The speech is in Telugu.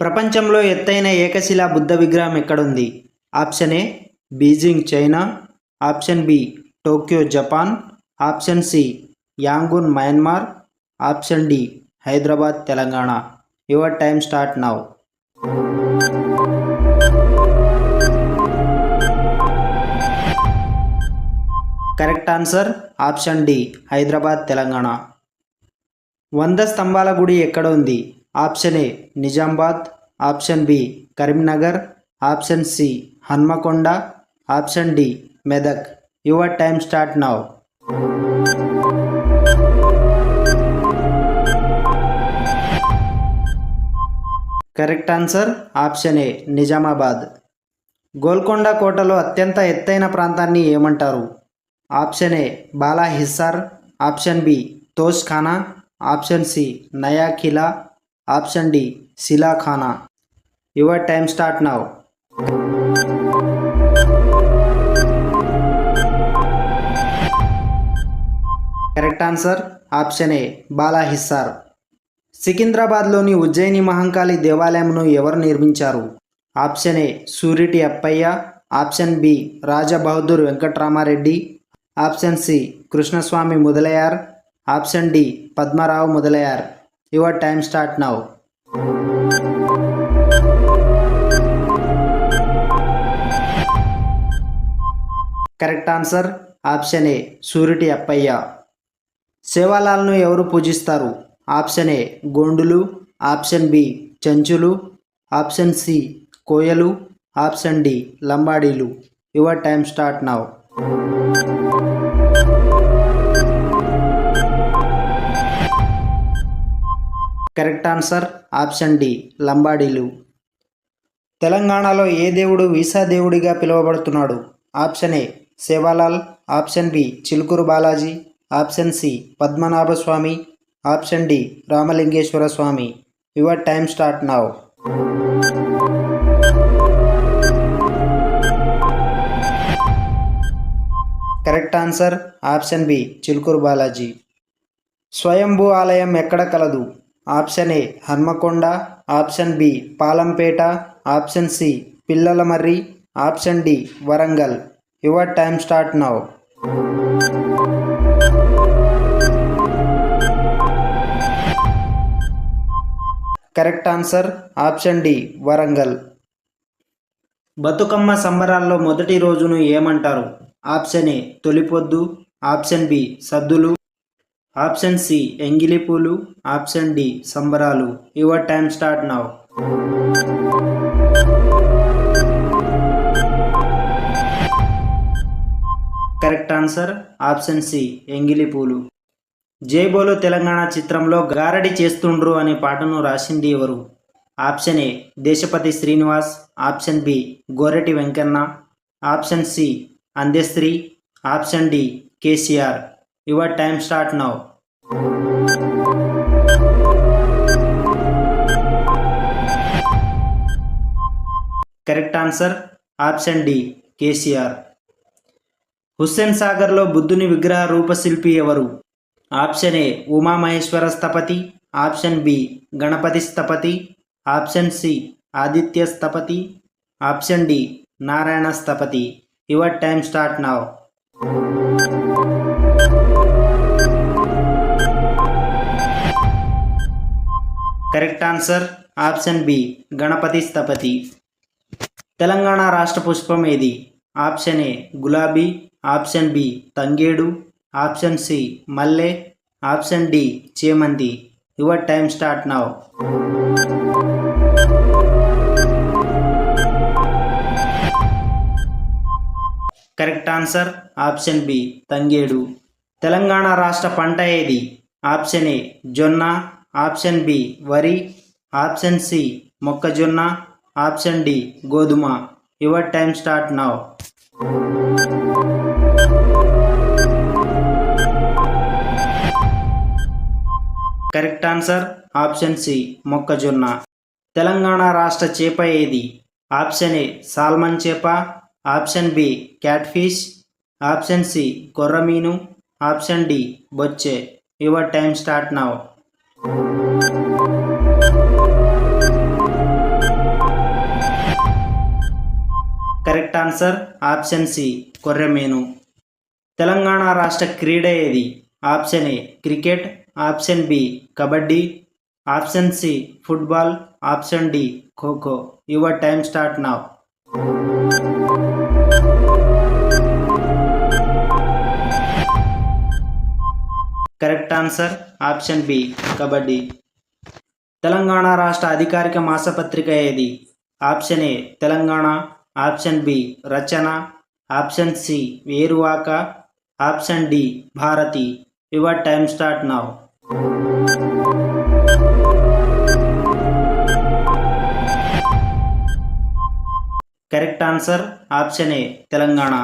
ప్రపంచంలో ఎత్తైన ఏకశిలా బుద్ధ విగ్రహం ఎక్కడుంది? Option A Beijing China. Option B Tokyo Japan. Option C Yangon Myanmar. Option D Hyderabad Telangana. Your time start now. Correct answer option D Hyderabad Telangana. వంద స్తంభాల గుడి ఎక్కడ ఉంది? Option A Nizamabad option B Karimnagar option C Hanamkonda option D Medak. Your time start now. Correct answer option A Nizamabad. Golconda కోటలో అత్యంత ఎత్తైన ప్రాంతాన్ని ఏమంటారు? Option A Bala Hissar option B Tosh Khana option C Naya Qila option D Sila Khana your time start now. Correct answer option A Balahissar. సికింద్రాబాద్లోని Ujjaini Mahankali దేవాలయంను ఎవరు నిర్మించారు? Option A Suriti Appaiah. Option B Rajabahadur Venkatramareddy. Option C Krishnaswami Mudaliar option D Padmarao Mudaliar your time start now. Correct answer option A Suriti Appaiah. సేవాలాల్ను ఎవరు పూజిస్తారు? ఆప్షన్ ఏ గోండులు. ఆప్షన్ బి చెంచులు. ఆప్షన్ సి కోయలు. Option D లంబాడీలు. Your time start now. Correct answer option D లంబాడీలు. తెలంగాణలో ఏ దేవుడు వీసా దేవుడిగా పిలువబడుతున్నాడు? Option A Sevalal. Option B Chilkur Balaji. Option C Padmanabha Swamy option D Ramalingeshwara Swamy. Your time start now. Correct answer option B Chilkur Balaji. స్వయంభూ ఆలయం ఎక్కడ కలదు? Option A Hanamkonda option B Palampet option C Pillalamarri option D Warangal. Your time start now. Correct answer option D Warangal. Bathukamma సంబరాల్లో మొదటి రోజును ఏమంటారు? ఆప్షన్ ఏ తొలిపొద్దు ఆప్షన్ బి సద్దులు ఆప్షన్ సి ఎంగిలి పూలు. ఆప్షన్ డి సంబరాలు. Your time start now. Correct answer option C ఎంగిలి పూలు. జైబోలో తెలంగాణ చిత్రంలో గారడి చేస్తుండ్రు అనే పాటను రాసింది ఎవరు? Option A Deshapati Srinivas. Option B Goreti Venkanna. Option C Andesri. Option D KCR. Your time start now. Correct answer option D KCR. Hussain సాగర్లో బుద్ధుని విగ్రహ రూపశిల్పి ఎవరు? Option A Umamaheswara Sthapati. Option B Ganapati Sthapati. Option C Aditya Sthapati. Option D Narayana Sthapati. Your time start now. Correct answer option B Ganapati Sthapati. Telangana రాష్ట్ర పుష్పం ఏది? ఆప్షన్ ఏ గులాబీ ఆప్షన్ బి తంగేడు ఆప్షన్ సి మల్లె ఆప్షన్ డి చేమంతి. Your time start now. Correct answer option B తంగేడు. తెలంగాణ రాష్ట్ర పంట ఏది? ఆప్షన్ ఏ జొన్న ఆప్షన్ బి వరి ఆప్షన్ సి మొక్కజొన్న ఆప్షన్ డి గోధుమ. Your time start now. Correct answer option C మొక్కజొన్న. తెలంగాణ రాష్ట్ర చేప ఏది? ఆప్షన్ ఏ సాల్మన్ చేప option B cat fish option C కొర్రమీను ఆప్షన్ డి బొచ్చే. Your time start now. Correct answer option C కొర్రెమీను Telangana రాష్ట్ర క్రీడ ఏది? Option A cricket. Option B kabaddi. Option C football. Option D kho kho. Your time start now correct answer option B kabaddi. Telangana రాష్ట్ర అధికారిక మాసపత్రిక ఏది? Option A Telangana. Option B Rachana option C Veruvaka option D Bharati. Your time start now. Correct answer option A Telangana.